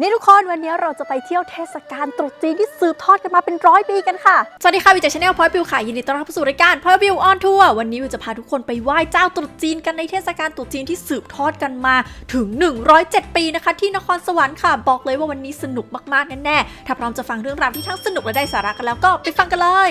นี่ทุกคนวันนี้เราจะไปเที่ยวเทศกาลตรุษจีนที่สืบทอดกันมาเป็นร้อยปีกันค่ะ สวัสดีค่ะวิจัยชาแนลพอยบิวค่ะยินดีต้อนรับสู่รายการพอยบิวออนทัวร์วันนี้วิวจะพาทุกคนไปไหว้เจ้าตรุษจีนกันในเทศกาลตรุษจีนที่สืบทอดกันมาถึง 107 ปีนะคะ ที่นครสวรรค์ค่ะ บอกเลยว่าวันนี้สนุกมากๆแน่ๆถ้าพร้อมจะฟังเรื่องราวที่ทั้งสนุกและได้สาระกันแล้วก็ไปฟังกันเลย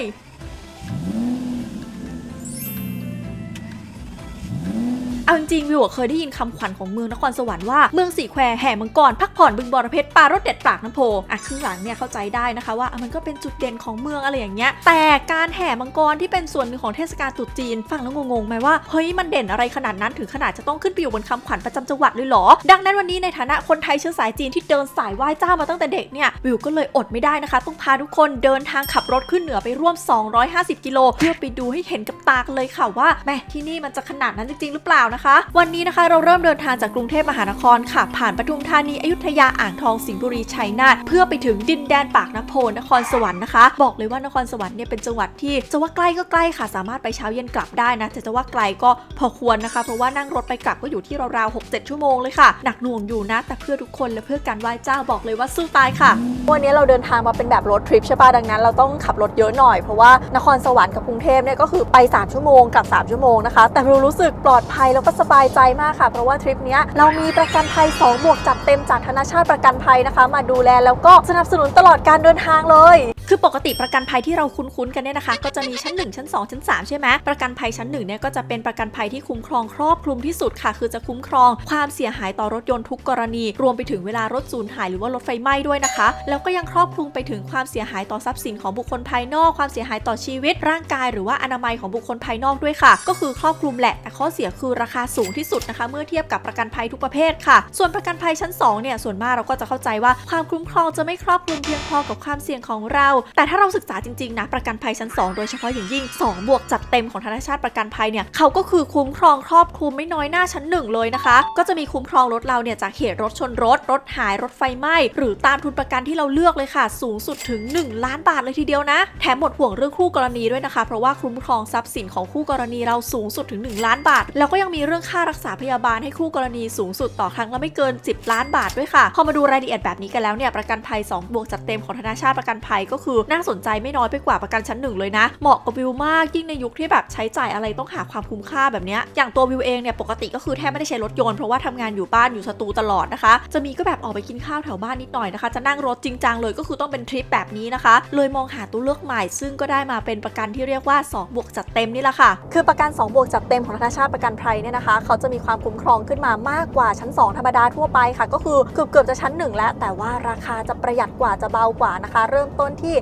เอาจริงวิวเคยได้ยินคำขวัญของเมืองนครสวรรค์ว่าเมืองสี่แควแห่มังกรพักผ่อนบึงบอระเพชรปลารสเด็ดปากน้ำโพอะครึ่งหลังเนี่ยเข้าใจได้นะคะว่ามันก็เป็นจุดเด่นของเมืองอะไรอย่างเงี้ยแต่การแห่มังกรที่เป็นส่วนหนึ่งของเทศกาลตรุษจีนฟังแล้วงงๆไหมว่าเฮ้ยมันเด่นอะไรขนาดนั้นถึงขนาดจะต้องขึ้นไปอยู่บนคำขวัญประจำจังหวัดเลยเหรอ ดังนั้นวันนี้ในฐานะคนไทยเชื้อสายจีนที่เดินสายไหว้เจ้ามาตั้งแต่เด็กเนี่ยวิวก็เลยอดไม่ได้นะคะ ต้องพาทุกคนเดินทางขับรถขึ้นเหนือไปร่วม 250 กิโลเพื่อไปดูให้เห็นกับตาเลยค่ะว่าแม่ที่นี่มันจะขนาดนั้นจริงๆหรือเปล่านะคะ วันนี้นะคะเราเริ่มเดินทางจากกรุงเทพมหานครค่ะ ผ่านปทุมธานีอยุธยาอ่างทองสิงห์บุรีชัยนาทเพื่อไปถึงดินแดนปากน้ำโพนครสวรรค์นะคะ บอกเลยว่านครสวรรค์เนี่ยเป็นจังหวัดที่จะว่าใกล้ก็ใกล้ค่ะ สามารถไปเช้าเย็นกลับได้นะแต่จะว่าไกลก็พอควรนะคะ เพราะว่านั่งรถไปกลับก็อยู่ที่ราวๆ6-7ชั่วโมงเลยค่ะหนักหน่วงอยู่นะ แต่เพื่อทุกคนและเพื่อการไหว้เจ้าบอกเลยว่าสู้ตายค่ะ วันนี้เราเดินทางมาเป็นแบบรถทริปใช่ปะดังนั้น เราต้องขับรถเยอะหน่อยเพราะว่านครสวรรค์กับกรุงเทพเนี่ยก็คือไป 3 ชั่วโมงกับ 3 ชั่วโมงนะคะ แต่เรารู้สึกปลอดภัยแล้วก็สบายใจมากค่ะ เพราะว่าทริปนี้เรามีประกันภัย2บวกจัดเต็มจากธนาชาติประกันภัยนะคะ มาดูแลแล้วก็สนับสนุนตลอดการเดินทางเลย คือปกติประกันภัยที่เราคุ้นๆกันเนี่ยนะคะ ก็จะมีชั้น 1 ชั้น 2 ชั้น 3 ใช่ไหมประกันภัยชั้น1เนี่ยก็จะเป็นประกันภัยที่คุ้มครองครอบคลุมที่สุดค่ะ คือจะคุ้มครองความเสียหายต่อรถยนต์ทุกกรณี รวมไปถึงเวลารถสูญหายหรือว่ารถไฟไหม้ด้วยนะคะ แล้วก็ยังครอบคลุมไปถึงความเสียหายต่อทรัพย์สินของบุคคลภายนอก ความเสียหายต่อชีวิต ร่างกาย หรือว่าอนามัยของบุคคลภายนอกด้วยค่ะ ก็คือครอบคลุมแหละแต่ข้อเสียคือราคาสูงที่สุดนะคะ เมื่อเทียบกับประกันภัยทุกประเภทค่ะ ส่วนประกันภัยชั้น2เนี่ยส่วนมากเราก็จะเข้าใจว่าความคุ้มครองจะไม่ครอบคลุมเพียงพอกับความเสี่ยงของเรา แต่ถ้าเราศึกษาจริงๆนะประกันภัยชั้น 2 โดยเฉพาะอย่างยิ่ง 2 บวกจัดเต็มของธนาชาติประกันภัยเนี่ยเขาก็คือคุ้มครองครอบคลุมไม่น้อยหน้าชั้น 1 เลยนะคะ ก็จะมีคุ้มครองรถเราเนี่ยจากเหตุรถชนรถ รถหายรถไฟไหม้หรือตามทุนประกันที่เราเลือกเลยค่ะ สูงสุดถึง 1 ล้านบาทเลยทีเดียวนะ แถมหมดห่วงเรื่องคู่กรณีด้วยนะคะ เพราะว่าคุ้มครองทรัพย์สินของคู่กรณีเราสูงสุดถึง 1 ล้านบาท แล้วก็ยังมีเรื่องค่ารักษาพยาบาลให้คู่กรณีสูงสุดต่อครั้งละไม่เกิน 10 ล้านบาทด้วยค่ะ พอมาดูรายละเอียดแบบนี้กันแล้วเนี่ยประกันภัย 2 บวกจัดเต็มของธนาชาติประกันภัยก็คือน่าสนใจไม่น้อยไปกว่าประกันชั้นหนึ่งเลยนะ เหมาะกับวิวมากยิ่งในยุคที่แบบใช้จ่ายอะไรต้องหาความคุ้มค่าแบบนี้อย่างตัววิวเองเนี่ยปกติก็คือแทบไม่ได้ใช้รถยนต์เพราะว่าทำงานอยู่บ้านอยู่สตูตลอดนะคะ จะมีก็แบบออกไปกินข้าวแถวบ้านนิดหน่อยนะคะ จะนั่งรถจริงจังเลยก็คือต้องเป็นทริปแบบนี้นะคะ เลยมองหาตัวเลือกใหม่ ซึ่งก็ได้มาเป็นประกันที่เรียกว่า2บวกจัดเต็มนี่แหละค่ะคือประกัน2บวกจัดเต็มของธนาชาติประกันภัยเนี่ยนะคะ เขาจะมีความคุ้มครองขึ้นมามากกว่าชั้น 2 ธรรมดาทั่วไปค่ะ ก็คือเกือบเกือบจะชั้น 1 แล้ว แต่ว่าราคาจะประหยัดกว่าจะเบากว่านะคะ เริ่มต้นที่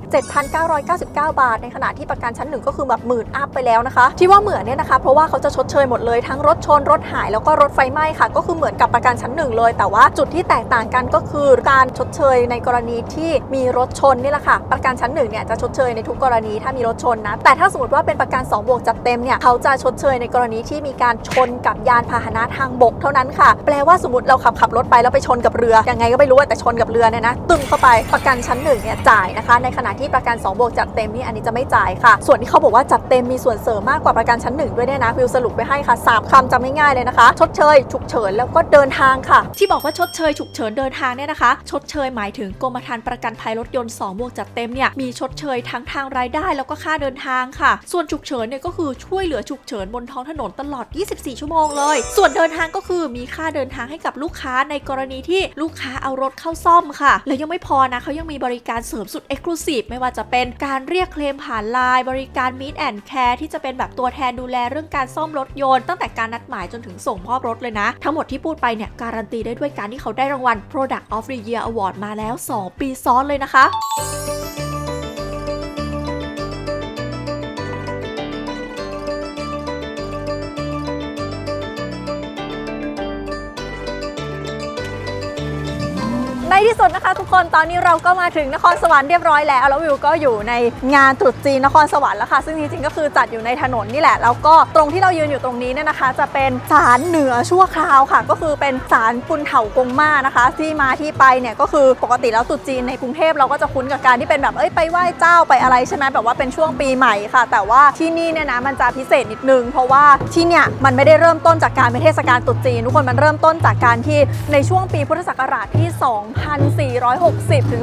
7,999 บาท ในขณะที่ประกันชั้น 1 ก็คือแบบหมื่นอัพไปแล้วนะคะ ที่ว่าเหมือนเนี่ยนะคะเพราะว่าเขาจะชดเชยหมดเลยทั้งรถชนรถหายแล้วก็รถไฟไหม้ค่ะ ก็คือเหมือนกับประกันชั้น 1 เลย แต่ว่าจุดที่แตกต่างกันก็คือการชดเชยในกรณีที่มีรถชนนี่แหละค่ะ ประกันชั้น1เนี่ยจะชดเชยในทุกกรณีถ้ามีรถชนนะแต่ถ้าสมมติว่าเป็นประกัน2บวกจัดเต็มเนี่ยเขาจะชดเชยในกรณีที่มีการชนกับยานพาหนะทางบกเท่านั้นค่ะ แปลว่าสมมติเราขับขับรถไปแล้วไปชนกับเรือ ยังไงก็ไม่รู้แต่ชนกับเรือเนี่ยนะ ตึงเข้าไปประกันชั้น1เนี่ยจ่ายนะคะ ในขณะที่ประกัน2บวกจัดเต็มนี่อันนี้จะไม่จ่ายค่ะ ส่วนที่เขาบอกว่าจัดเต็มมีส่วนเสริมมากกว่าประกันชั้น1ด้วยเนี่ยนะวิวสรุปไปให้ค่ะสามคำจำง่ายๆเลยนะคะ ชดเชยฉุกเฉินแล้วก็เดินทางค่ะ ที่บอกว่าชดเชยฉุกเฉินเดินทางเนี่ยนะคะ ชดเชยหมายถึงกรมธรรม์ประกันภัยรถยนต์2บวกจัดเต็มเนี่ยมีชดเชยทั้งทางรายได้แล้วก็ค่าเดินทางค่ะ ส่วนฉุกเฉินเนี่ยก็คือช่วยเหลือฉุกเฉินบนท้องถนนตลอด 24 ชั่วโมงเลย ส่วนเดินทางก็คือมีค่าเดินทางให้กับลูกค้าในกรณีที่ลูกค้าเอารถเข้าซ่อมค่ะ และยังไม่พอนะเขายังมีบริการเสริมสุด Exclusive ไม่ว่าจะเป็นการเรียกเคลมผ่านไลน์บริการ Meet and Care ที่จะเป็นแบบตัวแทนดูแลเรื่องการซ่อมรถยนต์ตั้งแต่การนัดหมายจนถึงส่งมอบรถเลยนะ ทั้งหมดที่พูดไปเนี่ยการันตีได้ด้วยการที่เขาได้รางวัล Product of the Year Award มาแล้ว 2 ปีซ้อนเลยนะคะ ที่สุดนะคะทุกคนตอนนี้เราก็มาถึงนครสวรรค์เรียบร้อยแล้วแล้ววิวก็อยู่ในงานตรุษจีนนครสวรรค์แล้วค่ะ ซึ่งจริงๆก็คือจัดอยู่ในถนนนี่แหละ แล้วก็ตรงที่เรายืนอยู่ตรงนี้เนี่ยนะคะ จะเป็นศาลเหนือชั่วคราวค่ะ ก็คือเป็นศาลปุนเถากงมานะคะ ที่มาที่ไปเนี่ยก็คือปกติแล้วตรุษจีนในกรุงเทพเราก็จะคุ้นกับการที่เป็นแบบเอ้ยไปไหว้เจ้าไปอะไรใช่ไหมแบบว่าเป็นช่วงปีใหม่ค่ะ แต่ว่าที่นี่เนี่ยนะมันจะพิเศษนิดนึง เพราะว่าที่เนี่ยมันไม่ได้เริ่มต้นจากการเป็นเทศกาลตรุษจีนทุกคนมันเริ่มต้นจากการที่ในช่วงปีพุทธศักราชที่2460 ถึง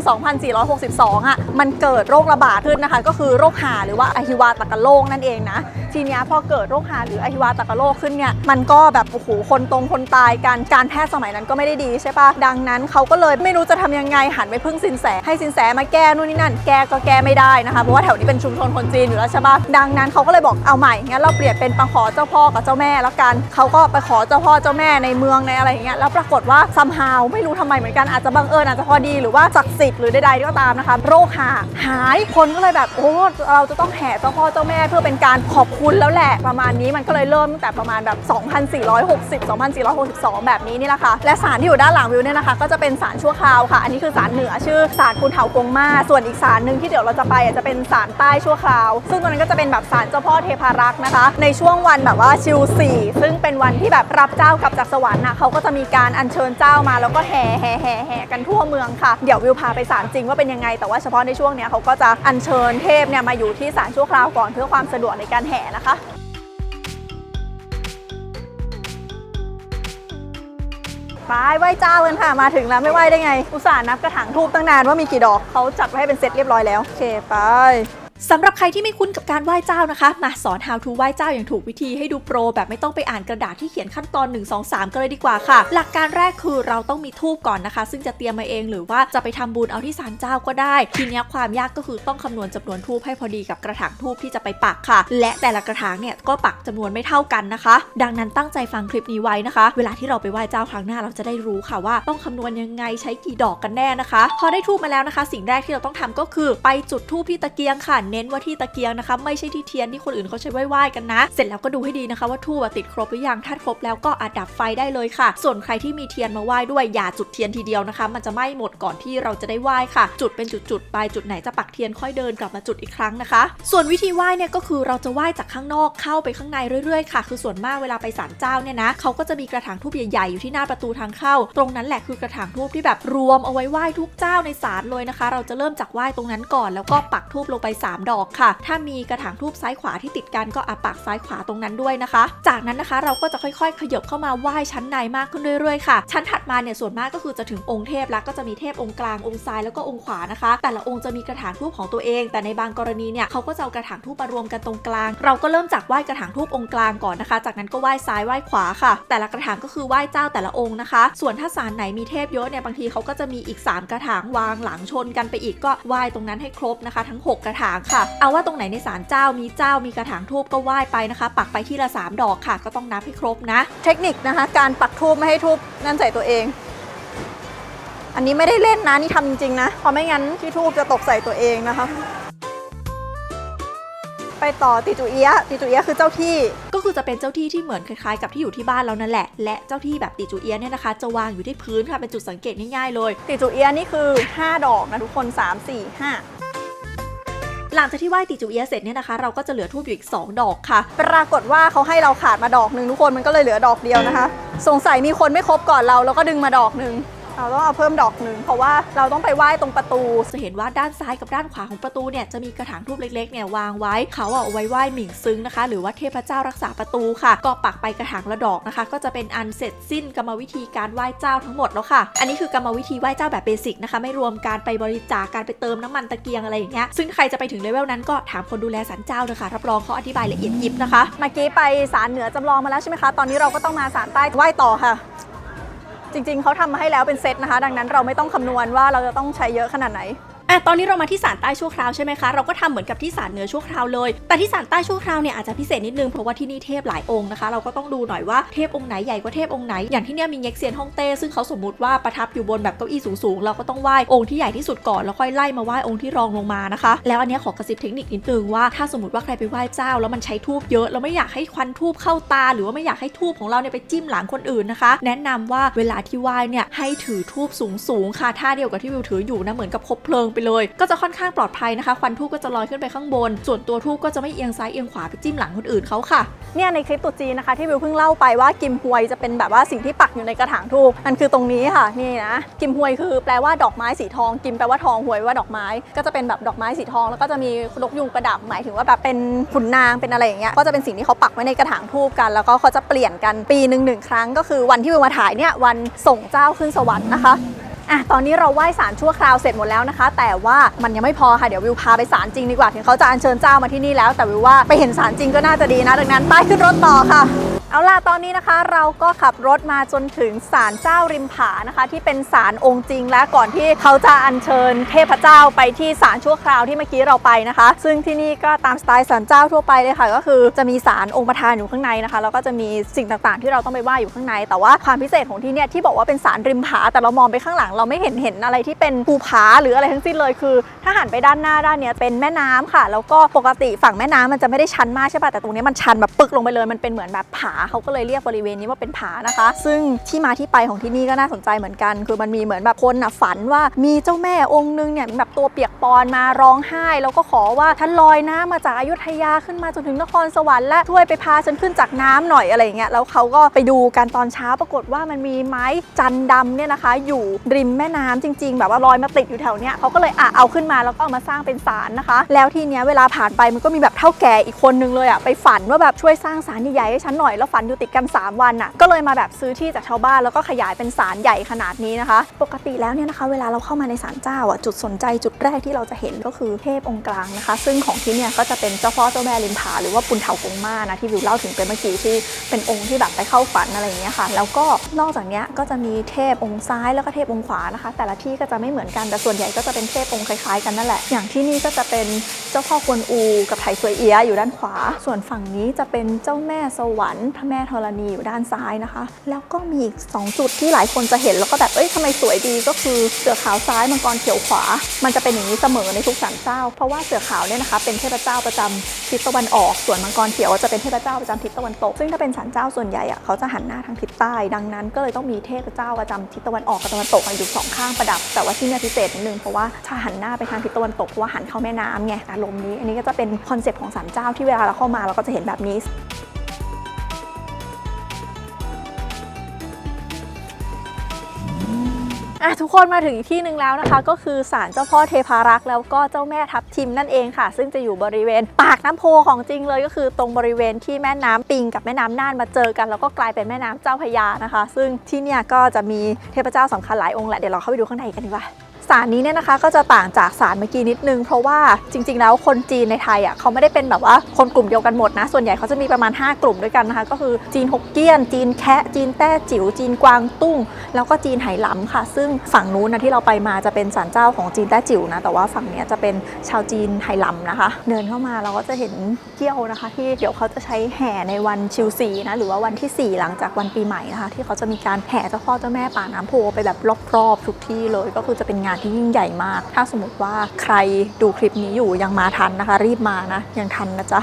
2462อะมันเกิดโรคระบาดขึ้นนะคะ ก็คือโรคหาหรือว่าอหิวาตกโรคนั่นเองนะ ทีนี้พอเกิดโรคหาหรืออหิวาตกโรคขึ้นเนี่ยมันก็แบบโอ้โหคนตรงคนตายกันการแพทย์สมัยนั้นก็ไม่ได้ดีใช่ปะดังนั้นเขาก็เลยไม่รู้จะทำยังไงหันไปพึ่งสินแส ให้สินแสมาแก้นู่นนี่นั่นแก้ก็แก้ไม่ได้นะคะเพราะว่าแถวนี้เป็นชุมชนคนจีนอยู่แล้วใช่ปะดังนั้นเขาก็เลยบอกเอาใหม่งั้นเราเปลี่ยนเป็นปังขอเจ้าพ่อกับเจ้าแม่แล้วกันเขาก็ไปขอเจ้าพ่อเจ้าแม่ในเมืองในอะไรอย่างเงี้ยแล้วปรากฏว่าซัมฮาวไม่รู้ทำไมเหมือนกันอาจจะบังเอิญอาจจะพอดีหรือว่าศักดิ์สิทธิ์หรือใดๆก็ตามนะคะโรคหาหายคนก็เลยแบบโอ้เราจะต้องแห่เจ้าพ่อเจ้าแม่เพื่อเป็นการขอบคุณแล้วแหละประมาณนี้มันก็เลยเริ่มตั้งแต่ประมาณแบบ 2460 2462 แบบนี้นี่แหละค่ะและศาลที่อยู่ด้านหลังวิวเนี่ยนะคะก็จะเป็นศาลชั่วคราวค่ะ อันนี้คือศาลเหนือชื่อศาลคุณเถากงมาส่วนอีกศาลหนึ่งที่เดี๋ยวเราจะไปอะจะเป็นศาลใต้ชั่วคราว ซึ่งตรงนั้นก็จะเป็นแบบศาลเจ้าพ่อเทพารักษ์นะคะ ในช่วงวันแบบว่าชิวสี่ซึ่งเป็นวันที่แบบรับเจ้ากลับจากสวรรค์นะเขาก็จะมีการอัญเชิญเจ้ามาแล้วก็แห่แห่แห่แห่กันทั่วเมืองค่ะ เดี๋ยววิวพาไปศาลจริงว่าเป็นยังไง แต่ว่าเฉพาะในช่วงเนี้ยเขาก็จะอัญเชิญเทพเนี่ยมาอยู่ที่ศาลชั่วคราวก่อนเพื่อความสะดวกในการแห่นะคะไปไหว้เจ้ากันค่ะ มาถึงแล้วไม่ไหว้ได้ไง อุตส่าห์นับกระถางทูบตั้งนานว่ามีกี่ดอกเขาจัดไว้ให้เป็นเซตเรียบร้อยแล้ว โอเค ไป สำหรับใครที่ไม่คุ้นกับการไหว้เจ้านะคะ มาสอน how to ไหว้เจ้าอย่างถูกวิธีให้ดูโปร แบบไม่ต้องไปอ่านกระดาษที่เขียนขั้นตอน 1 2 3 กันเลยดีกว่าค่ะ หลักการแรกคือเราต้องมีทูบก่อนนะคะ ซึ่งจะเตรียมมาเองหรือว่าจะไปทำบุญเอาที่ศาลเจ้าก็ได้ ทีนี้ความยากก็คือต้องคำนวณจำนวนทูบให้พอดีกับกระถางทูบที่จะไปปักค่ะ และแต่ละกระถางเนี่ยก็ปักจำนวนไม่เท่ากันนะคะ ดังนั้นตั้งใจฟังคลิปนี้ไว้นะคะ เวลาที่เราไปไหว้เจ้าครั้งหน้าเราจะได้รู้ค่ะว่า ต้องคำนวณยังไงใช้กี่ดอกกันแน่นะคะ พอได้ทูบมาแล้วนะคะ สิ่งแรกที่เราต้องทำก็คือ ไปจุดทูบที่ตะเกียงค่ะเน้นว่าที่ตะเกียงนะคะไม่ใช่ที่เทียนที่คนอื่นเขาใช้ไหว้กันนะ เสร็จแล้วก็ดูให้ดีนะคะว่าทูบติดครบหรือยังถ้าครบแล้วก็อาดับไฟได้เลยค่ะ ส่วนใครที่มีเทียนมาไหว้ด้วยอย่าจุดเทียนทีเดียวนะคะ มันจะไหม้หมดก่อนที่เราจะได้ไหว้ค่ะ จุดเป็นจุดๆไปจุดไหนจะปักเทียนค่อยเดินกลับมาจุดอีกครั้งนะคะ ส่วนวิธีไหว้เนี่ยก็คือเราจะไหว้จากข้างนอกเข้าไปข้างในเรื่อยๆค่ะ คือส่วนมากเวลาไปศาลเจ้าเนี่ยนะเขาก็จะมีกระถางทูบใหญ่ๆอยู่ที่หน้าประตูทางเข้า ตรงนั้นแหละคือกระถางทูบที่แบบรวมเอาไว้ไหว้ทุกเจ้าในศาลเลยนะคะ เราจะเริ่มจากไหว้ตรงนั้นก่อนแล้วก็ปักทูบลงไป3ดอกค่ะ ถ้ามีกระถางทูบซ้ายขวาที่ติดกันก็อาปักซ้ายขวาตรงนั้นด้วยนะคะ จากนั้นนะคะเราก็จะค่อยๆ ขยบเข้ามาไหว้ชั้นในมากขึ้นเรื่อยๆค่ะ ชั้นถัดมาเนี่ยส่วนมากก็คือจะถึงองค์เทพแล้วก็จะมีเทพองค์กลางองค์ซ้ายแล้วก็องค์ขวานะคะ แต่ละองค์จะมีกระถางทูบของตัวเอง แต่ในบางกรณีเนี่ยเขาก็จะเอากระถางทูบมารวมกันตรงกลาง เราก็เริ่มจากไหว้กระถางทูบองค์กลางก่อนนะคะ จากนั้นก็ไหว้ซ้ายไหว้ขวาค่ะ แต่ละกระถางก็คือไหว้เจ้าแต่ละองค์นะคะ ส่วนถ้าศาลไหนมีเทพเยอะเนี่ยบางทีเขาก็จะมีอีก 3 กระถางวางหลังชนกันไปอีกก็ไหว้ตรงนั้นให้ครบนะคะ ทั้ง 6 กระถางค่ะ เอาว่าตรงไหนในศาลเจ้ามีเจ้ามีกระถางทูบก็ไหว้ไปนะคะ ปักไปที่ละ 3 ดอกค่ะ ก็ต้องนับให้ครบนะ เทคนิคนะคะ การปักทูบไม่ให้ทูบนั่นใส่ตัวเอง อันนี้ไม่ได้เล่นนะนี่ทำจริงๆนะเพราะไม่งั้นที่ทูบจะตกใส่ตัวเองนะคะไปต่อติจุเอียะติจุเอียะคือเจ้าที่ ก็คือจะเป็นเจ้าที่ที่เหมือนคล้ายๆกับที่อยู่ที่บ้านเรานั่นแหละ และเจ้าที่แบบติจูเอียะเนี่ยนะคะ จะวางอยู่ที่พื้นค่ะเป็นจุดสังเกตง่ายๆเลย ติจุเอียะนี่คือ 5 ดอกนะทุกคน 3 4 5 หลังจากที่ไหว้ติจูเอียเสร็จเนี่ยนะคะ เราก็จะเหลือทูบอยู่อีก 2 ดอกค่ะ ปรากฏว่าเขาให้เราขาดมาดอกหนึ่งทุกคนมันก็เลยเหลือดอกเดียวนะคะ สงสัยมีคนไม่ครบก่อนเราแล้วก็ดึงมาดอกหนึ่ง เราต้องเอาเพิ่มดอกหนึ่งเพราะว่าเราต้องไปไหว้ตรงประตู จะเห็นว่าด้านซ้ายกับด้านขวาของประตูเนี่ยจะมีกระถางทูบเล็กๆเนี่ยวางไว้เขาเอาไว้ไหว้หมิงซึ้งนะคะ หรือว่าเทพเจ้ารักษาประตูค่ะ ก็ปักไปกระถางละดอกนะคะ ก็จะเป็นอันเสร็จสิ้นกรรมวิธีการไหว้เจ้าทั้งหมดแล้วค่ะ อันนี้คือกรรมวิธีไหว้เจ้าแบบเบสิกนะคะ ไม่รวมการไปบริจาคการไปเติมน้ำมันตะเกียงอะไรอย่างเงี้ยซึ่งใครจะไปถึงเลเวลนั้นก็ถามคนดูแลสันเจ้าเลยค่ะรับรองเขาอธิบายละเอียดยิบนะคะเมื่อกี้ไปศาลเหนือจำลองมาแล้วใช่ไหมคะตอนนี้เราก็ต้องมาศาลใต้ไหว้ต่อค่ะ จริงๆ เขาทำมาให้แล้วเป็นเซตนะคะ ดังนั้นเราไม่ต้องคำนวณว่าเราจะต้องใช้เยอะขนาดไหน อะตอนนี้เรามาที่ศาลใต้ชั่วคราวใช่ไหมคะ เราก็ทำเหมือนกับที่ศาลเหนือชั่วคราวเลย แต่ที่ศาลใต้ชั่วคราวเนี่ยอาจจะพิเศษนิดนึง เพราะว่าที่นี่เทพหลายองค์นะคะ เราก็ต้องดูหน่อยว่าเทพองค์ไหนใหญ่กว่าเทพองค์ไหน อย่างที่เนี่ยมีเง็กเซียนฮ่องเต้ ซึ่งเขาสมมติว่าประทับอยู่บนแบบเก้าอี้สูงๆ เราก็ต้องไหว้องค์ที่ใหญ่ที่สุดก่อน แล้วค่อยไล่มาไหว้องค์ที่รองลงมานะคะ แล้วอันนี้ขอกระซิบเทคนิคนิดนึงว่าถ้าสมมติว่าใครไปไหว้เจ้า แล้วมันใช้ทูบเยอะ เราไม่อยากให้ควันทูบเข้าตา หรือว่าไม่อยากให้ทูบของเราเนี่ยไปจิ้มหลังคนอื่นนะคะ แนะนำว่าเวลาที่ไหว้เนี่ยให้ถือทูบสูงๆค่ะท่าเดียวกับที่วิวถืออยู่นะเหมือนกับคบเพลิงไปเลย ก็จะค่อนข้างปลอดภัยนะคะ ควันทูบก็จะลอยขึ้นไปข้างบน ส่วนตัวทูบก็จะไม่เอียงซ้ายเอียงขวาไปจิ้มหลังคนอื่นเขาค่ะ เนี่ยในคลิปตรุษจีนนะคะที่วิวเพิ่งเล่าไปว่ากิมฮวยจะเป็นแบบว่าสิ่งที่ปักอยู่ในกระถางทูบมันคือตรงนี้ค่ะนี่นะกิมฮวยคือแปลว่าดอกไม้สีทอง กิมแปลว่าทองหวยว่าดอกไม้ ก็จะเป็นแบบดอกไม้สีทอง แล้วก็จะมีนกยุงประดับหมายถึงว่าแบบเป็นขุนนางเป็นอะไรอย่างเงี้ยก็จะเป็นสิ่งที่เขาปักไว้ในกระถางทูบกัน แล้วก็เขาจะเปลี่ยนกันปีหนึ่งหนึ่งครั้งก็คือวันที่วิวมาถ่ายเนี่ยวันส่งเจ้าขึ้นสวรรค์นะคะ อะตอนนี้เราไหว้ศาลชั่วคราวเสร็จหมดแล้วนะคะ แต่ว่ามันยังไม่พอค่ะเดี๋ยววิวพาไปศาลจริงดีกว่าถึงเขาจะอัญเชิญเจ้ามาที่นี่แล้ว แต่วิวว่าไปเห็นศาลจริงก็น่าจะดีนะ ดังนั้นไปขึ้นรถต่อค่ะ เอาล่ะตอนนี้นะคะเราก็ขับรถมาจนถึงศาลเจ้าริมผานะคะ ที่เป็นศาลองค์จริงและก่อนที่เขาจะอัญเชิญเทพเจ้าไปที่ศาลชั่วคราวที่เมื่อกี้เราไปนะคะ ซึ่งที่นี่ก็ตามสไตล์ศาลเจ้าทั่วไปเลยค่ะ ก็คือจะมีศาลองค์ประธานอยู่ข้างในนะคะแล้วก็จะมีสิ่งต่างๆ ที่เราต้องไปไหว้อยู่ข้างใน แต่ว่าความพิเศษของที่เนี่ยที่บอกว่าเป็นศาลริมผา แต่เรามองไปข้างหลัง เราไม่เห็นเห็นอะไรที่เป็นภูผาหรืออะไรทั้งสิ้นเลยคือ ถ้าหันไปด้านหน้าด้านเนี้ยเป็นแม่น้ำค่ะ แล้วก็ปกติฝั่งแม่น้ำมันจะไม่ได้ชันมากใช่ป่ะแต่ตรงนี้มันชันแบบปึกลงไปเลยมันเป็นเหมือนแบบผาเขาก็เลยเรียกบริเวณนี้ว่าเป็นผานะคะ ซึ่งที่มาที่ไปของที่นี่ก็น่าสนใจเหมือนกัน คือมันมีเหมือนแบบคนน่ะฝันว่ามีเจ้าแม่องค์นึงเนี่ยแบบตัวเปียกปอนมาร้องไห้ แล้วก็ขอว่าท่านลอยน้ำมาจากอายุธยาขึ้นมาจนถึงนครสวรรค์และช่วยไปพาฉันขึ้นจากน้ำหน่อยอะไรอย่างเงี้ยแล้วเขาก็ไปดูกันตอนเช้าปรากฏว่ามันมีไม้จันดำเนี่ยนะคะ อยู่ริมแม่น้ำจริง ๆ แบบว่าลอยมาติดอยู่แถวเนี้ยเขาก็เลยอะเอาขึ้นมาแล้วก็เอามาสร้างเป็นศาลนะคะ แล้วทีเนี้ยเวลาผ่านไปมันก็มีแบบเท่าแก่อีกคนนึงเลยอะไปฝันว่าแบบช่วยสร้างศาลใหญ่ๆให้ฉันหน่อยแล้วฝันอยู่ติดกัน 3 วันอะก็เลยมาแบบซื้อที่จากชาวบ้านแล้วก็ขยายเป็นศาลใหญ่ขนาดนี้นะคะ ปกติแล้วเนี่ยนะคะ เวลาเราเข้ามาในศาลเจ้าอะจุดสนใจจุดแรกที่เราจะเห็นก็คือเทพองค์กลางนะคะ ซึ่งของที่เนี่ยก็จะเป็นเจ้าพ่อเจ้าแม่ลิมผาหรือว่าปุนเถากงมานะที่วิวเล่าถึงไปเมื่อกี้ที่เป็นองค์ที่แบบไปเข้าฝันอะไรอย่างเงี้ยค่ะ แล้วก็นอกจากเนี้ยก็จะมีเทพองค์ซ้ายแล้วก็เทพองค์ขวานะคะ แต่ละที่ก็จะไม่เหมือนกันแต่ส่วนใหญ่ก็จะเป็นเทพองค์คล้ายๆกันนั่นแหละ อย่างที่นี่ก็จะเป็นเจ้าพ่อกวนอู กับไถสวยเอียะอยู่ด้านขวา ส่วนฝั่งนี้จะเป็นเจ้าแม่สวรรค์พรแม่ธรณีอยู่ด้านซ้ายนะคะ แล้วก็มีอีกสองจุดที่หลายคนจะเห็นแล้วก็แบบ เอ้ยทำไมสวยดีก็คือเสือขาวซ้ายมังกรเขียวขวา มันจะเป็นอย่างนี้เสมอในทุกศาลเจ้า เพราะว่าเสือขาวเนี่ยนะคะ เป็นเทพเจ้าประจำทิศตะวันออก ส่วนมังกรเขียวจะเป็นเทพเจ้าประจำทิศตะวันตก ซึ่งถ้าเป็นศาลเจ้าส่วนใหญ่อะเขาจะหันหน้าทางทิศใต้ ดังนั้นก็เลยต้องมีเทพเจ้าประจำทิศตะวันออกกับตะวันตกอยู่สองข้างประดับ แต่ว่าที่เนี่ยพิเศษนิดนึงเพราะว่าถ้าหันหน้าไปทางทิศตะวันตกเพราะว่าหันเข้าแม่น้ำไงอารมณ์นี้ อันนี้ก็จะเป็นคอนเซปต์ของศาลเจ้าที่เวลาเราเข้ามาเราก็จะเห็นแบบนี้ อะทุกคนมาถึงอีกที่หนึ่งแล้วนะคะ ก็คือศาลเจ้าพ่อเทพารักษ์แล้วก็เจ้าแม่ทับทิมนั่นเองค่ะ ซึ่งจะอยู่บริเวณปากน้ำโพของจริงเลยก็คือตรงบริเวณที่แม่น้ำปิงกับแม่น้ำน่านมาเจอกัน แล้วก็กลายเป็นแม่น้ำเจ้าพระยานะคะ ซึ่งที่เนี่ยก็จะมีเทพเจ้าสำคัญหลายองค์แหละเดี๋ยวเราเข้าไปดูข้างในกันดีกว่า ศาลนี้เนี่ยนะคะก็จะต่างจากศาลเมื่อกี้นิดนึง เพราะว่าจริง ๆ แล้วคนจีนในไทยอะเขาไม่ได้เป็นแบบว่าคนกลุ่มเดียวกันหมดนะ ส่วนใหญ่เขาจะมีประมาณ 5 กลุ่มด้วยกันนะคะ ก็คือจีนฮกเกี้ยน จีนแคะจีนแต้จิ๋วจีนกวางตุ้ง แล้วก็จีนไหหลำค่ะ ซึ่งฝั่งนู้นนะที่เราไปมาจะเป็นศาลเจ้าของจีนแต้จิ๋วนะแต่ว่าฝั่งนี้จะเป็นชาวจีนไหหลำนะคะ เดินเข้ามาเราก็จะเห็นเกี้ยวนะคะ ที่เดี๋ยวเขาจะใช้แห่ในวันชิวซีนะหรือว่าวันที่ 4 หลังจากวันปีใหม่นะคะที่เขาจะมีการแห่เจ้าพ่อเจ้าแม่ปาน้ำโพไปแบบรอบๆทุกที่เลยก็คือจะเป็นงานที่ยิ่งใหญ่มาก ถ้าสมมติว่าใครดูคลิปนี้อยู่ยังมาทันนะคะ รีบมานะ ยังทันนะจ๊ะ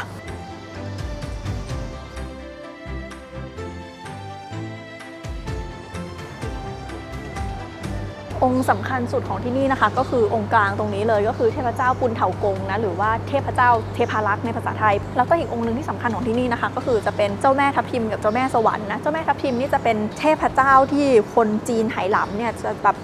องค์สำคัญสุดของที่นี่นะคะ ก็คือองค์กลางตรงนี้เลยก็คือเทพเจ้าปุนเถากงนะหรือว่าเทพเจ้าเทพารักษ์ในภาษาไทย แล้วก็อีกองค์หนึ่งที่สำคัญของที่นี่นะคะ ก็คือจะเป็นเจ้าแม่ทับทิมกับเจ้าแม่สวรรค์นะเจ้าแม่ทับทิมนี่จะเป็นเทพเจ้าที่คนจีนไหหลำเนี่ยจะแบบ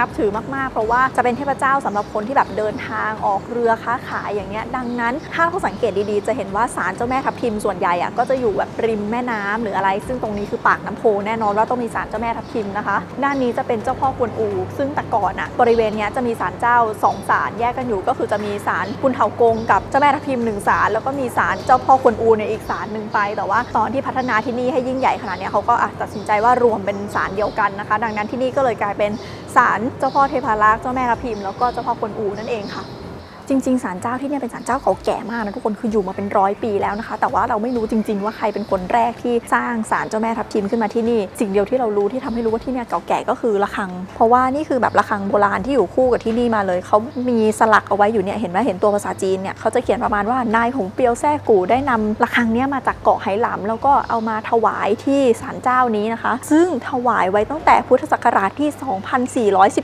นับถือมากๆ เพราะว่าจะเป็นเทพเจ้าสำหรับคนที่แบบเดินทางออกเรือค้าขายอย่างเงี้ยดังนั้น ถ้าเราสังเกตดีๆ จะเห็นว่าศาลเจ้าแม่ทับทิมส่วนใหญ่อะก็จะอยู่แบบริมแม่น้ำหรืออะไร ซึ่งตรงนี้คือปากน้ำโพแน่นอนว่าต้องมีศาลเจ้าแม่ทับทิมนะคะด้านนี้จะเป็นเจ้าพ่อกวนอูซึ่งแต่ก่อนอะบริเวณนี้จะมีศาลเจ้าสองศาลแยกกันอยู่ ก็คือจะมีศาลคุณเถากงกับเจ้าแม่ทับทิมหนึ่งศาลแล้วก็มีศาลเจ้าพ่อควนอูในยอีกศาลหนึ่งไป แต่ว่าตอนที่พัฒนาที่นี่ให้ยิ่งใหญ่ขนาดเนี้ยเขาก็อะตัดสินใจว่ารวมเป็นศาลเดียวกันนะคะ ดังนั้นที่นี่ก็เลยกลายเป็นศาลเจ้าพ่อเทพารักษ์เจ้าแม่ทับทิมแล้วก็เจ้าพ่อควนอูนั่นเองค่ะ จริงๆศาลเจ้าที่เนี่ยเป็นศาลเจ้าเก่าแก่มากนะทุกคนคืออยู่มาเป็นร้อยปีแล้วนะคะ แต่ว่าเราไม่รู้จริง ๆ ว่าใครเป็นคนแรกที่สร้างศาลเจ้าแม่ทับทิมขึ้นมาที่นี่ สิ่งเดียวที่เรารู้ที่ทำให้รู้ว่าที่เนี่ยเก่าแก่ก็คือระฆัง เพราะว่านี่คือแบบระฆังโบราณที่อยู่คู่กับที่นี่มาเลยเขามีสลักเอาไว้อยู่เนี่ยเห็นไหมเห็นตัวภาษาจีนเนี่ยเขาจะเขียนประมาณว่านายหงเปียวแซ่กูได้นำระฆังเนี่ยมาจากเกาะไหหลำแล้วก็เอามาถวายที่ศาลเจ้านี้นะคะ ซึ่งถวายไว้ตั้งแต่พุทธศักราชที่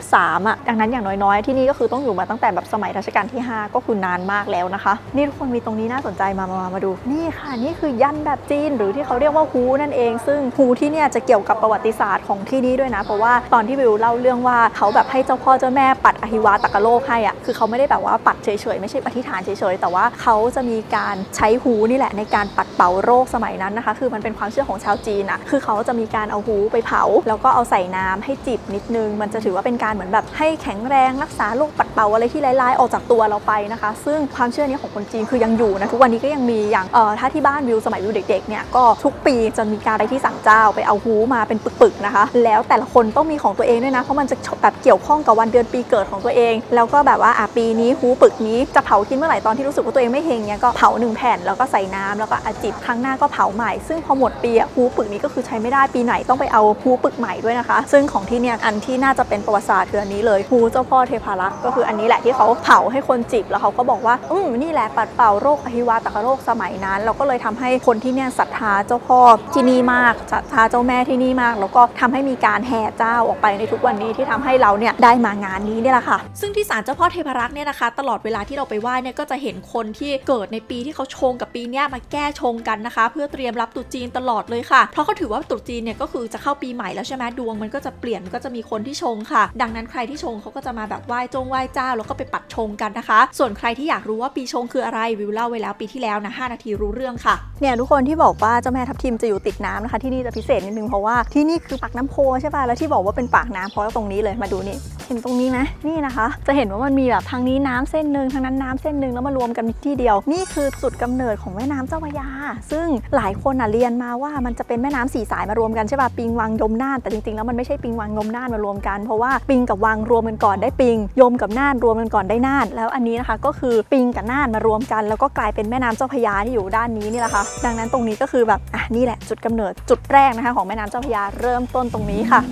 2413อะดังนั้นอย่างน้อยๆ ที่นี่ก็คือต้องอยู่มาตั้งแต่แบบสมัยรัชกาลที่5ก็คือนานมากแล้วนะคะ นี่ทุกคนมีตรงนี้น่าสนใจมามามามาดู นี่ค่ะนี่คือยันแบบจีน หรือที่เขาเรียกว่าฮูนั่นเอง ซึ่งฮูที่เนี่ยจะเกี่ยวกับประวัติศาสตร์ของที่นี้ด้วยนะ เพราะว่าตอนที่วิวเล่าเรื่องว่าเขาแบบให้เจ้าพ่อเจ้าแม่ปัดอหิวาตกโลกให้อะคือเขาไม่ได้แบบว่าปัดเฉยๆไม่ใช่อธิษฐานเฉยๆแต่ว่าเขาจะมีการใช้ฮูนี่แหละในการปัดเป่าโรคสมัยนั้นนะคะ คือมันเป็นความเชื่อของชาวจีนอะคือเขาจะมีการเอาฮูไปเผา แล้วก็เอาใส่น้ำให้จิบนิดนึง มันจะถือว่าเป็นการเหมือนแบบให้แข็งแรงรักษาโรคปัดเป่าอะไรที่ร้ายๆออกจากตัวเราไปนะคะ ซึ่งความเชื่อนี้ของคนจีนคือยังอยู่นะทุกวันนี้ก็ยังมีอย่างเออถ้าที่บ้านวิวสมัยวิวเด็กๆเนี่ยก็ทุกปีจะมีการไปที่ศาลเจ้าไปเอาฮูมาเป็นปึกๆนะคะ แล้วแต่ละคนต้องมีของตัวเองด้วยนะเพราะมันจะแบบเกี่ยวข้องกับวันเดือนปีเกิดของตัวเอง แล้วก็แบบว่าอะปีนี้ฮูปึกนี้จะเผาทิ้งเมื่อไหร่ตอนที่รู้สึกว่าตัวเองไม่เฮงเนี่ยก็เผาหนึ่งแผ่นแล้วก็ใส่น้ำแล้วก็อาจิบครั้งหน้าก็เผาใหม่ ซึ่งพอหมดปีฮูปึกนี้ก็คือใช้ไม่ได้ปีไหนต้องไปเอาฮูปึกใหม่ด้วยนะคะ ซึ่งของที่เนี่ยอันที่น่าจะเป็นประวัติศาสตร์คืออันนี้เลยฮูเจ้าพ่อเทพารักษ์ก็คืออันนี้แหละที่เขาเผาให้คนจิบ แล้วเขาก็บอกว่าอืมนี่แหละปัดเป่าโรคอหิวาตกโรคสมัยนั้นแล้วก็เลยทำให้คนที่เนี่ยศรัทธาเจ้าพ่อที่นี่มากศรัทธาเจ้าแม่ที่นี่มาก แล้วก็ทำให้มีการแห่เจ้าออกไปในทุกวันนี้ที่ทำให้เราเนี่ยได้มางานนี้เนี่ยแหละค่ะ ซึ่งที่ศาลเจ้าพ่อเทพรักษ์เนี่ยนะคะ ตลอดเวลาที่เราไปไหว้เนี่ยก็จะเห็นคนที่เกิดในปีที่เขาชงกับปีเนี้ยมาแก้ชงกันนะคะ เพื่อเตรียมรับตรุษจีนตลอดเลยค่ะ เพราะเขาถือว่าตรุษจีนเนี่ยก็คือจะเข้าปีใหม่แล้วใช่ไหมดวงมันก็จะเปลี่ยนมันก็จะมีคนที่ชงค่ะ ดังนั้นใครที่ชงเขาก็จะมาแบบไหว้จงไหว้เจ้าแล้วก็ไปปัดชงกันนะคะส่วนใครที่อยากรู้ว่าปีชงคืออะไรวิวเล่าไว้แล้วปีที่แล้วนะ5นาทีรู้เรื่องค่ะเนี่ยทุกคนที่บอกว่าเจ้าแม่ทับทิมจะอยู่ติดน้ำนะคะที่นี่จะพิเศษนิดนึงเพราะว่าที่นี่คือปากน้ำโพใช่ป่ะแล้วที่บอกว่าเป็นปากน้ำเพราะว่าตรงนี้เลยมาดูนี่ เห็นตรงนี้ไหมนี่นะคะ จะเห็นว่ามันมีแบบทางนี้น้ำเส้นหนึ่งทางนั้นน้ำเส้นหนึ่งแล้วมารวมกันที่เดียว นี่คือจุดกำเนิดของแม่น้ำเจ้าพระยา ซึ่งหลายคนอะเรียนมาว่ามันจะเป็นแม่น้ำสี่สายมารวมกันใช่ป่ะปิงวังยมน่านแต่จริงๆแล้วมันไม่ใช่ปิงวังยมน่านมารวมกันเพราะว่าปิงกับวังรวมกันก่อนได้ปิงยมกับน่านรวมกันก่อนได้น่าน แล้วอันนี้นะคะก็คือปิงกับน่านมารวมกัน แล้วก็กลายเป็นแม่น้ำเจ้าพระยาที่อยู่ด้านนี้นี่แหละค่ะดังนั้นตรงนี้ก็คือแบบอะนี่แหละจุดกำเนิดจุดแรกนะคะของแม่น้ำเจ้าพระยาเริ่มต้นตรงนี้ค่ะ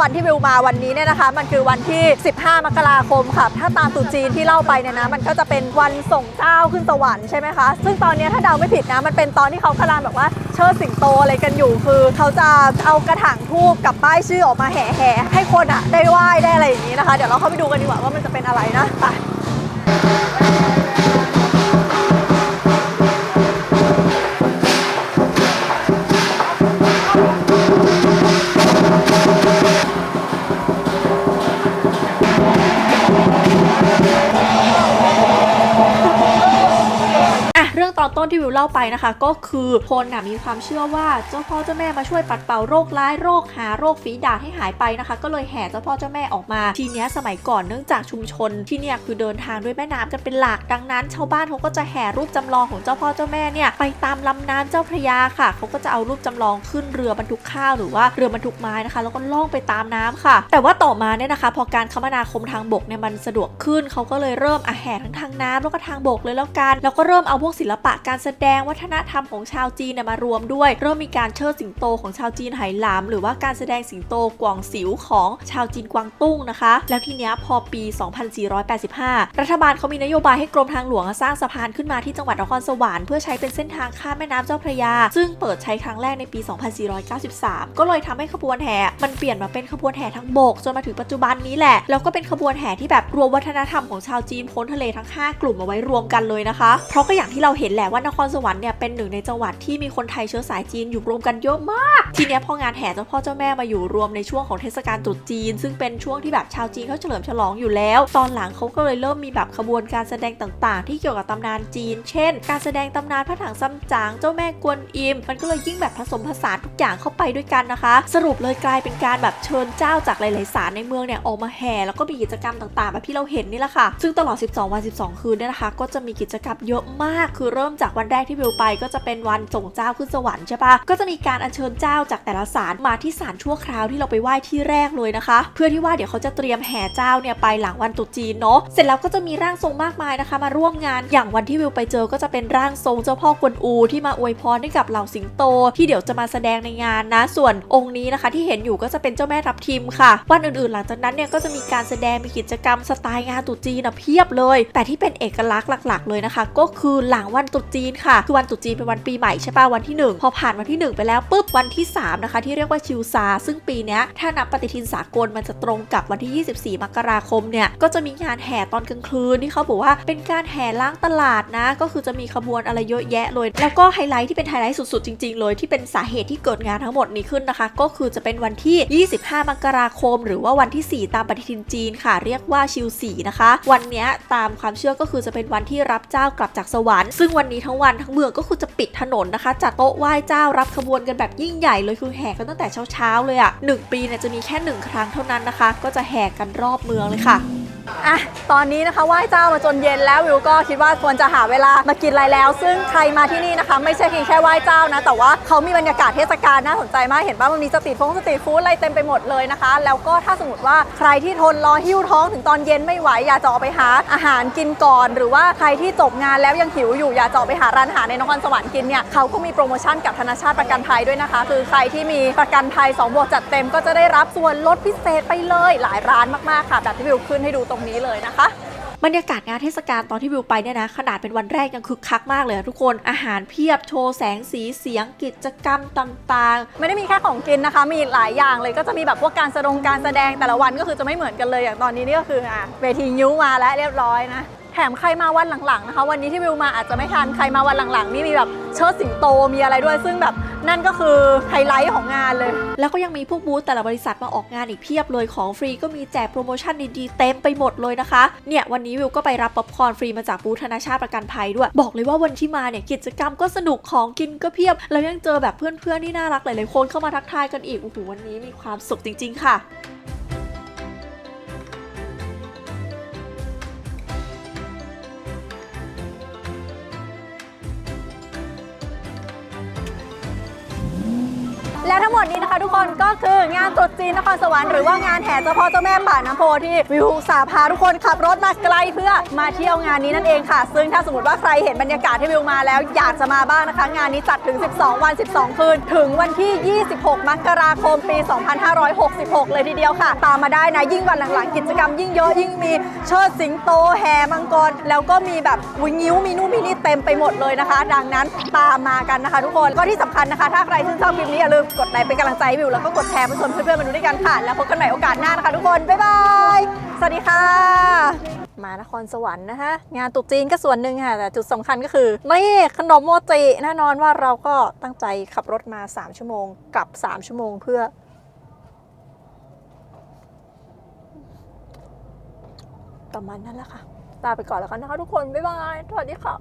วันที่วิวมาวันนี้เนี่ยนะคะ มันคือวันที่ 15 มกราคมค่ะ ถ้าตามตรุจีนที่เล่าไปเนี่ยนะมันก็จะเป็นวันส่งเจ้าขึ้นสวรรค์ใช่ไหมคะซึ่งตอนนี้ถ้าเดาไม่ผิดนะมันเป็นตอนที่เขากำลังแบบว่าเชิดสิงโตอะไรกันอยู่ คือเขาจะเอากระถางทูบกับป้ายชื่อออกมาแห่แห่ให้คนอะได้ไหว้ได้อะไรอย่างนี้นะคะ เดี๋ยวเราเข้าไปดูกันดีกว่าว่ามันจะเป็นอะไรนะไป ต้นที่วิวเล่าไปนะคะ ก็คือคนน่ะมีความเชื่อว่าเจ้าพ่อเจ้าแม่มาช่วยปัดเป่าโรคร้ายโรคหาโรคฝีดาษให้หายไปนะคะ ก็เลยแห่เจ้าพ่อเจ้าแม่ออกมา ทีเนี้ยสมัยก่อนเนื่องจากชุมชนที่เนี่ยคือเดินทางด้วยแม่น้ำกันเป็นหลักดังนั้นชาวบ้านเขาก็จะแห่รูปจำลองของเจ้าพ่อเจ้าแม่เนี่ยไปตามลำน้ำเจ้าพระยาค่ะเขาก็จะเอารูปจำลองขึ้นเรือบรรทุกข้าวหรือว่าเรือบรรทุกไม้นะคะ แล้วก็ล่องไปตามน้ำค่ะ แต่ว่าต่อมาเนี่ยนะคะ พอการคมนาคมทางบกเนี่ยมันสะดวกขึ้นเขาก็เลยเริ่มอะแห่ทั้งทางน้ำแล้วก็ทางบกเลยแล้วกัน แล้วก็เริ่มเอาพวกศิลปะการแสดงวัฒนธรรมของชาวจีนเนี่ยมารวมด้วย เริ่มมีการเชิดสิงโตของชาวจีนไหหลาม หรือว่าการแสดงสิงโตกวางสิวของชาวจีนกวางตุ้งนะคะ แล้วทีเนี้ยพอปี 2485 รัฐบาลเขามีนโยบายให้กรมทางหลวงสร้างสะพานขึ้นมาที่จังหวัดนครสวรรค์เพื่อใช้เป็นเส้นทางข้ามแม่น้ำเจ้าพระยา ซึ่งเปิดใช้ครั้งแรกในปี 2493 ก็เลยทำให้ขบวนแห่ มันเปลี่ยนมาเป็นขบวนแห่ทางบกจนมาถึงปัจจุบันนี้แหละ แล้วก็เป็นขบวนแห่ที่แบบรวมวัฒนธรรมของชาวจีนพ้นทะเลทั้ง 5 กลุ่มเอาไว้รวมกันเลยนะคะ เพราะก็อย่างที่เราเห็นแหละว่านครสวรรค์เนี่ยเป็นหนึ่งในจังหวัดที่มีคนไทยเชื้อสายจีนอยู่รวมกันเยอะมาก ทีเนี้ยพองานแห่เจ้าพ่อเจ้าแม่มาอยู่รวมในช่วงของเทศกาลตรุษจีน ซึ่งเป็นช่วงที่แบบชาวจีนเขาเฉลิมฉลองอยู่แล้ว ตอนหลังเขาก็เลยเริ่มมีแบบขบวนการแสดงต่างๆ ที่เกี่ยวกับตำนานจีน เช่น การแสดงตำนานพระถังซัมจางเจ้าแม่กวนอิม มันก็เลยยิ่งแบบผสมผสานทุกอย่างเข้าไปด้วยกันนะคะ สรุปเลยกลายเป็นการแบบเชิญเจ้าจากหลายๆศาลในเมืองเนี่ยออกมาแห่แล้วก็มีกิจกรรมต่างๆ แบบที่เราเห็นนี่แหละค่ะ ซึ่งตลอด 12 วัน 12 คืนเนี่ยนะคะ ก็จะมีกิจกรรมเยอะมาก คือเริ่มจากวันแรกที่วิวไปก็จะเป็นวันส่งเจ้าขึ้นสวรรค์ใช่ปะก็จะมีการอัญเชิญเจ้าจากแต่ละศาลมาที่ศาลชั่วคราวที่เราไปไหว้ที่แรกเลยนะคะ เพื่อที่ว่าเดี๋ยวเขาจะเตรียมแห่เจ้าเนี่ยไปหลังวันตรุษจีนเนาะเสร็จแล้วก็จะมีร่างทรงมากมายนะคะ มาร่วมงานอย่างวันที่วิวไปเจอก็จะเป็นร่างทรงเจ้าพ่อกวนอูที่มาอวยพรให้กับเหล่าสิงโต ที่เดี๋ยวจะมาแสดงในงานนะ ส่วนองค์นี้นะคะ ที่เห็นอยู่ก็จะเป็นเจ้าแม่ทับทิมค่ะ วันอื่นๆ หลังจากนั้นเนี่ยก็จะมีการแสดงมีกิจกรรมสไตล์งานตรุษจีนอะเพียบเลย แต่ที่เป็นเอกลักษณ์หลัก ๆ เลยนะคะ ก็คือหลังวันตรุษษจีนค่ะคือวันตรุษจีนเป็นวันปีใหม่ใช่ป่ะวันที่ 1 พอผ่านวันที่ 1 ไปแล้วปุ๊บวันที่ 3 นะคะ ที่เรียกว่าชิวซา ซึ่งปีนี้ถ้านับปฏิทินสากลมันจะตรงกับวันที่ 24 มกราคมเนี่ยก็จะมีงานแห่ตอนกลางคืนที่เขาบอกว่าเป็นการแห่ล้างตลาดนะ ก็คือจะมีขบวนอะไรเยอะแยะเลย แล้วก็ไฮไลท์ที่เป็นไฮไลท์สุดๆจริงๆเลยที่เป็นสาเหตุที่เกิดงานทั้งหมดนี้ขึ้นนะคะ ก็คือจะเป็นวันที่ 25 มกราคม หรือว่าวันที่ 4 ตามปฏิทินจีนค่ะ เรียกว่าชิวสีนะคะ วันนี้ตามความเชื่อก็คือจะเป็นวันที่รับเจ้ากลับจากสวรรค์ซึ่งวันนี้ทั้งวันทั้งเมืองก็คือจะปิดถนนนะคะ จัดโต๊ะไหว้เจ้ารับขบวนกันแบบยิ่งใหญ่เลยคือแห่กันตั้งแต่เช้าๆเลยอะ่ะหนึ่งปีเนี่ยจะมีแค่หนึ่งครั้งเท่านั้นนะคะ ก็จะแห่กันรอบเมืองเลยค่ะ อะตอนนี้นะคะไหว้เจ้ามาจนเย็นแล้ววิวก็คิดว่าควรจะหาเวลามากินอะไรแล้ว ซึ่งใครมาที่นี่นะคะ ไม่ใช่เพียงแค่ไหว้เจ้านะ แต่ว่าเขามีบรรยากาศเทศกาลน่าสนใจมากเห็นป่ะมันมีสตรีทฟงสตรีทฟู้ดอะไรเต็มไปหมดเลยนะคะ แล้วก็ถ้าสมมติว่าใครที่ทนรอหิ้วท้องถึงตอนเย็นไม่ไหวอยากจะออกไปหาอาหารกินก่อน หรือว่าใครที่จบงานแล้วยังหิวอยู่อยากจะออกไปหาร้านอาหารในนครสวรรค์กินเนี่ยเขาก็มีโปรโมชั่นกับธนาชาติประกันภัยด้วยนะคะ คือใครที่มีประกันภัย2บวกจัดเต็มก็จะได้รับส่วนลดพิเศษไปเลยหลายร้านมากๆค่ะแบบที่วิวขึ้นให้ดูตรงนี้เลยนะคะบรรยากาศงานเทศกาลตอนที่วิวไปเนี่ยนะขนาดเป็นวันแรกยังคึกคักมากเลยอะทุกคนอาหารเพียบโชว์แสงสีเสียงกิจกรรมต่างไม่ได้มีแค่ของกินนะคะ มีหลายอย่างเลยก็จะมีแบบพวกการแสดงการแสดงแต่ละวันก็คือจะไม่เหมือนกันเลยอย่างตอนนี้นี่ก็คืออะเวทียิ้วมาแล้วเรียบร้อยนะ แถมใครมาวันหลังๆนะคะ วันนี้ที่วิวมาอาจจะไม่ทันใครมาวันหลังๆ นี่มีแบบเชิดสิงโตมีอะไรด้วย ซึ่งแบบนั่นก็คือไฮไลท์ของงานเลย แล้วก็ยังมีพวกบูธแต่ละบริษัทมาออกงานอีกเพียบเลยของฟรีก็มีแจกโปรโมชั่นดีๆเต็มไปหมดเลยนะคะ เนี่ยวันนี้วิวก็ไปรับป๊อปคอร์นฟรีมาจากบูธธนาชาติประกันภัยด้วย บอกเลยว่าวันที่มาเนี่ยกิจกรรมก็สนุกของกินก็เพียบ แล้วยังเจอแบบเพื่อนๆที่น่ารักหลายๆคนเข้ามาทักทายกันอีกโอ้โหวันนี้มีความสุขจริง ๆ ค่ะ หมดนี้นะคะ ทุกคนก็คืองานตรุษจีนนครสวรรค์หรือว่างานแห่เจ้าพ่อเจ้าแม่ป่าน้ำโพที่วิวสาพาทุกคนขับรถมาไกลเพื่อมาเที่ยวงานนี้นั่นเองค่ะ ซึ่งถ้าสมมติว่าใครเห็นบรรยากาศที่วิวมาแล้วอยากจะมาบ้างนะคะ งานนี้จัดถึง 12 วัน 12 คืน ถึงวันที่ 26 มกราคมปี 2566 เลยทีเดียวค่ะ ตามมาได้นะยิ่งวันหลังๆ กิจกรรมยิ่งเยอะยิ่งมีเชิดสิงโตแห่มังกรแล้วก็มีแบบวิงิ้วมีนู่นมีนี่เต็มไปหมดเลยนะคะ ดังนั้นตามมากันนะคะ ทุกคนก็ที่สำคัญนะคะ ถ้าใครชื่นชอบคลิปนี้อย่าลืมกดไลค์เป็นกำลังใจวิวแล้วก็กดแชร์ไปชวนเพื่อนๆมาดูด้วยกันค่ะ แล้วพบกันใหม่โอกาสหน้านะคะทุกคน บ๊ายบาย สวัสดีค่ะ มานครสวรรค์นะคะ งานตรุษจีนก็ส่วนหนึ่งค่ะ แต่จุดสำคัญก็คือนี่ขนมโมจิแน่นอนว่าเราก็ตั้งใจขับรถมา 3 ชั่วโมงกลับ 3 ชั่วโมงเพื่อประมาณนั้นแหละค่ะ ลาไปก่อนแล้วกันนะคะทุกคน บ๊ายบาย สวัสดีค่ะ